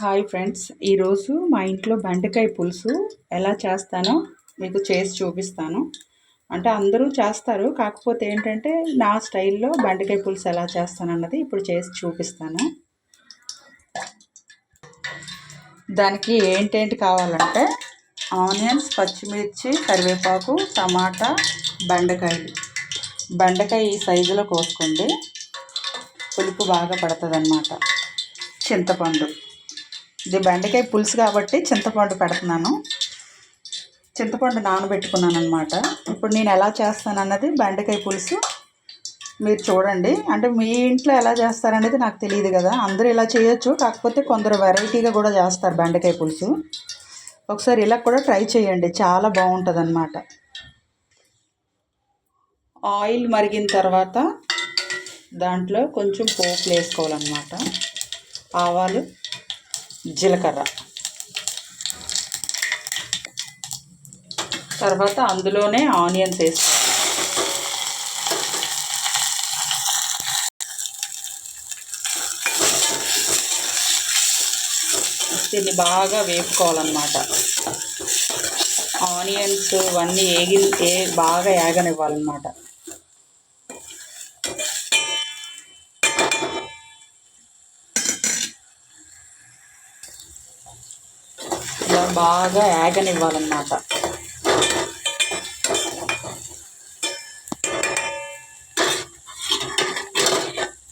Hi friends ఈరోజు మా ఇంట్లో బెండకాయ పులుసు ఎలా చేస్తానో మీకు చేసి చూపిస్తాను. అంటే అందరూ చేస్తారు కాకపోతే ఏంటంటే నా స్టైల్లో బెండకాయ పులుసు ఎలా చేస్తాను అన్నది ఇప్పుడు చేసి చూపిస్తాను. దానికి ఏంటేంటి కావాలంటే ఆనియన్స్ పచ్చిమిర్చి కరివేపాకు టమాటా బెండకాయలు. బెండకాయ ఈ సైజులో కోసుకోండి పులుపు బాగా పడుతుంది చింతపండు. ఇది బెండకాయ పులుసు కాబట్టి చింతపండు పెడుతున్నాను. చింతపండు నానబెట్టుకున్నాను అనమాట ఇప్పుడు నేను ఎలా చేస్తాను అన్నది బెండకాయ పులుసు మీరు చూడండి. అంటే మీ ఇంట్లో ఎలా చేస్తారనేది నాకు తెలియదు కదా. అందరూ ఇలా చేయొచ్చు. కాకపోతే కొందరు వెరైటీగా కూడా చేస్తారు బెండకాయ పులుసు. ఒకసారి ఇలా కూడా ట్రై చేయండి. చాలా బాగుంటుంది అన్నమాట ఆయిల్ మరిగిన తర్వాత దాంట్లో కొంచెం పోపులు వేసుకోవాలన్నమాట. ఆవాలు జీలకర్ర. తర్వాత అందులోనే ఆనియన్స్ వేసుకోవాలి. దీన్ని బాగా వేపుకోవాలన్నమాట. ఆనియన్స్ ఇవన్నీ ఏగి ఏ బాగా ఏగనివ్వాలన్నమాట. బాగా యాగనివ్వాలన్నమాట.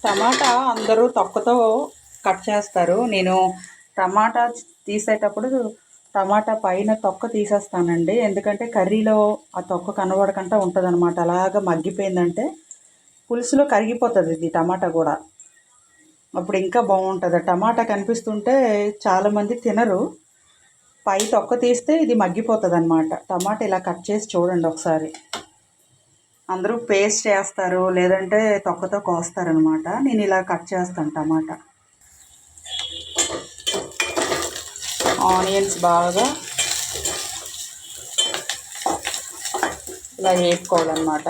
టమాటా అందరూ తొక్కతో కట్ చేస్తారు. నేను టమాటా తీసేటప్పుడు టమాటా పైన తొక్క తీసేస్తానండి. ఎందుకంటే కర్రీలో ఆ తొక్క కనబడకుండా ఉంటుంది అనమాట అలాగ మగ్గిపోయిందంటే పులుసులో కరిగిపోతుంది ఇది టమాటా కూడా. అప్పుడు ఇంకా బాగుంటుంది. టమాటా కనిపిస్తుంటే చాలామంది తినరు. పై తొక్క తీస్తే ఇది మగ్గిపోతుంది అనమాట టమాటా ఇలా కట్ చేసి చూడండి ఒకసారి. అందరూ పేస్ట్ చేస్తారు లేదంటే తొక్కతో కోస్తారనమాట నేను ఇలా కట్ చేస్తాను టమాటా. ఆనియన్స్ బాగా ఇలా వేపుకోవాలన్నమాట.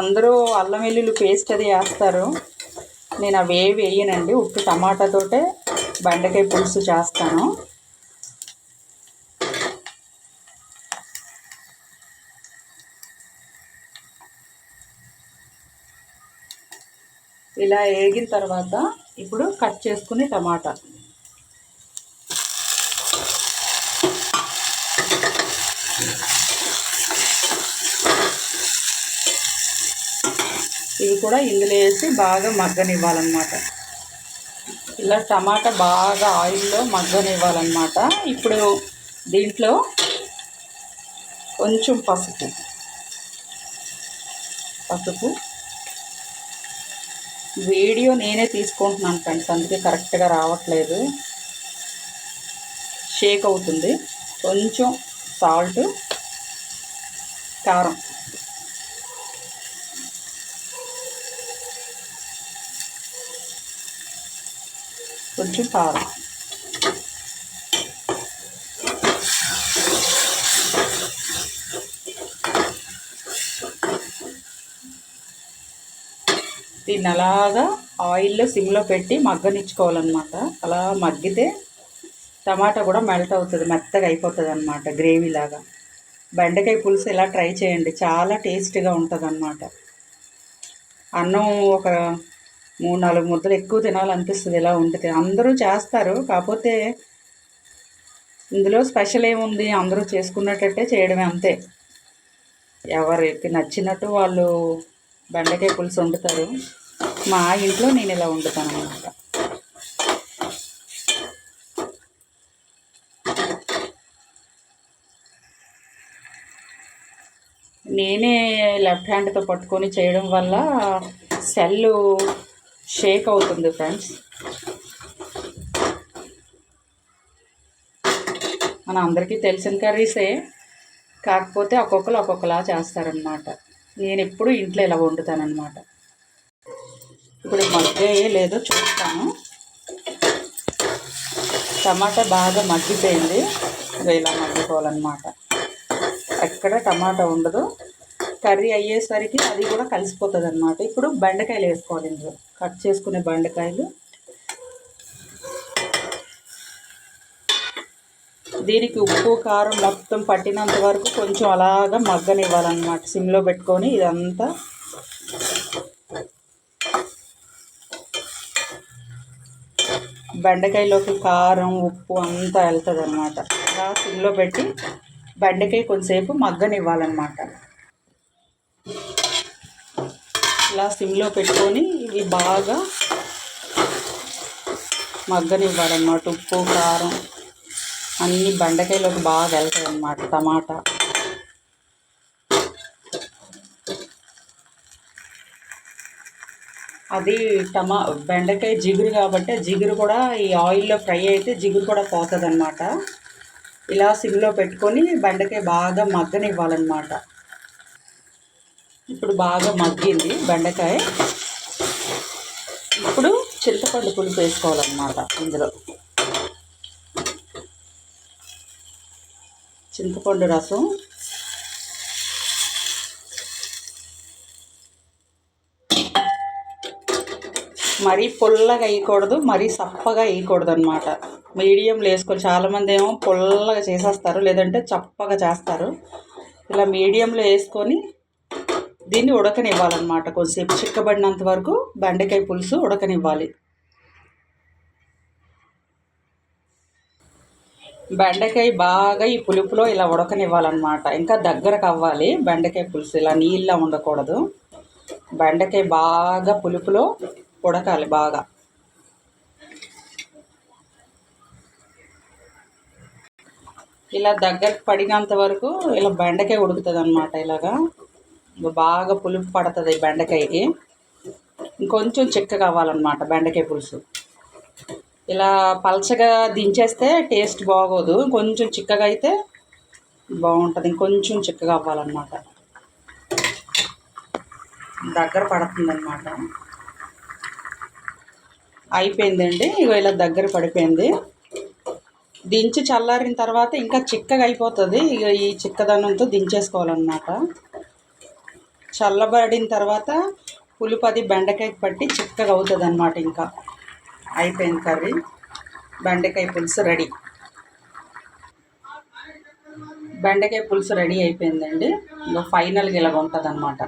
అందరూ అల్లం వెల్లుల్లి పేస్ట్ అది వేస్తారు. నేను అవి వేయనండి. ఉప్పు టమాటాతోటే బెండకాయ పులుసు చేస్తాను. ఇలా వేగిన తర్వాత ఇప్పుడు కట్ చేసుకుని టమాటా. ఇవి కూడా ఇందులో వేసి బాగా మగ్గనివ్వాలన్నమాట. ఇలా టమాటా బాగా ఆయిల్లో మగ్గనివ్వాలన్నమాట. ఇప్పుడు దీంట్లో కొంచెం పసుపు. పసుపు. వీడియో నేనే తీసుకుంటున్నాను ఫ్రెండ్స్ అందుకే కరెక్ట్గా రావట్లేదు. షేక్ అవుతుంది. కొంచెం సాల్ట్ కారం. కొంచెం కారం. దీన్ని అలాగా ఆయిల్లో సిమ్లో పెట్టి మగ్గనిచ్చుకోవాలన్నమాట. అలా మగ్గితే టమాటా కూడా మెల్ట్ అవుతుంది మెత్తగా అయిపోతుంది అనమాట గ్రేవీలాగా బెండకాయ పులుసు ఇలా ట్రై చేయండి చాలా టేస్టీగా ఉంటుంది అన్నమాట అన్నం ఒక మూడు నాలుగు ముద్దలు ఎక్కువ తినాలనిపిస్తుంది ఇలా ఉంటుంది అందరూ చేస్తారు కాకపోతే ఇందులో స్పెషల్ ఏముంది? అందరూ చేసుకున్నట్టే చేయడమే అంతే. ఎవరికి నచ్చినట్టు వాళ్ళు బెండకాయ పులుసు వండుతారు. మా ఇంట్లో నేను ఇలా వండుతాను అనమాట నేనే లెఫ్ట్ హ్యాండ్తో పట్టుకొని చేయడం వల్ల సెల్ షేక్ అవుతుంది ఫ్రెండ్స్ మన అందరికీ తెలిసిన కర్రీసే కాకపోతే ఒక్కొక్కరు ఒక్కొక్కలా చేస్తారనమాట నేను ఎప్పుడు ఇంట్లో ఇలా వండుతానమాట ఇప్పుడు మగ్గాయే లేదో చూస్తాను. టమాటా బాగా మగ్గిపోయింది. ఇలా మగ్గిపోవాలన్నమాట. ఎక్కడ టమాటా ఉండదు. కర్రీ అయ్యేసరికి అది కూడా కలిసిపోతుంది అనమాట ఇప్పుడు బెండకాయలు వేసుకోవాలి ఇందులో. కట్ చేసుకునే బెండకాయలు. దీనికి ఉప్పు కారం మొత్తం పట్టినంత వరకు కొంచెం అలాగా మగ్గనివ్వాలన్నమాట. సిమ్లో పెట్టుకొని ఇదంతా బెండకాయలోకి కారం ఉప్పు అంతా వెళ్తుంది అనమాట ఇలా సిమ్లో పెట్టి బెండకాయ కొంతసేపు మగ్గనివ్వాలన్నమాట. ఇలా సిమ్లో పెట్టుకొని ఇవి బాగా మగ్గనివ్వాలన్నమాట. ఉప్పు కారం అన్నీ బెండకాయలోకి బాగా వెళ్తాయి అన్నమాట టమాటా. అది టమా బెండకాయ జిగురు కాబట్టి జిగురు కూడా ఈ ఆయిల్లో ఫ్రై అయితే జిగురు కూడా పోతుంది అనమాట ఇలా సిమ్లో పెట్టుకొని బెండకాయ బాగా మగ్గనివ్వాలన్నమాట. ఇప్పుడు బాగా మగ్గింది బెండకాయ. ఇప్పుడు చింతపండు పులుపు వేసుకోవాలన్నమాట ఇందులో. చింతపండు రసం. మరీ పుల్లగా వేయకూడదు మరీ సప్పగా వేయకూడదు అనమాట మీడియంలో వేసుకోవాలి చాలామంది ఏమో పుల్లగా చేసేస్తారు లేదంటే చప్పగా చేస్తారు. ఇలా మీడియంలో వేసుకొని దీన్ని ఉడకనివ్వాలన్నమాట కొద్దిసేపు. చిక్కబడినంత వరకు బెండకాయ పులుసు ఉడకనివ్వాలి. బెండకాయ బాగా ఈ పులుపులో ఇలా ఉడకనివ్వాలన్నమాట. ఇంకా దగ్గరకు అవ్వాలి బెండకాయ పులుసు. ఇలా నీళ్ళ ఉండకూడదు. బెండకాయ బాగా పులుపులో ఉడకాలి బాగా. ఇలా దగ్గరకు పడినంత వరకు ఇలా బెండకాయ ఉడుకుతుంది అనమాట ఇలాగా బాగా పులుపు పడుతుంది బెండకాయకి. ఇంకొంచెం చిక్క కావాలన్నమాట బెండకాయ పులుసు. ఇలా పలచగా దించేస్తే టేస్ట్ బాగోదు. కొంచెం చిక్కగా అయితే బాగుంటుంది. ఇంకొంచెం చిక్కగా అవ్వాలన్నమాట దగ్గర పడుతుంది అన్నమాట అయిపోయిందండి. ఇగో ఇలా దగ్గర పడిపోయింది. దించి చల్లారిన తర్వాత ఇంకా చిక్కగా అయిపోతుంది. ఇక ఈ చిక్కదనంతో దించేసుకోవాలన్నమాట. చల్లబడిన తర్వాత పులిపది బెండకాయ పట్టి చిక్కగా అవుతుంది అనమాట ఇంకా. అయిపోయింది కర్రీ. బెండకాయ పులుసు రెడీ. బెండకాయ పులుసు రెడీ అయిపోయిందండి. ఇంకా ఫైనల్గా ఇలా ఉంటుంది అనమాట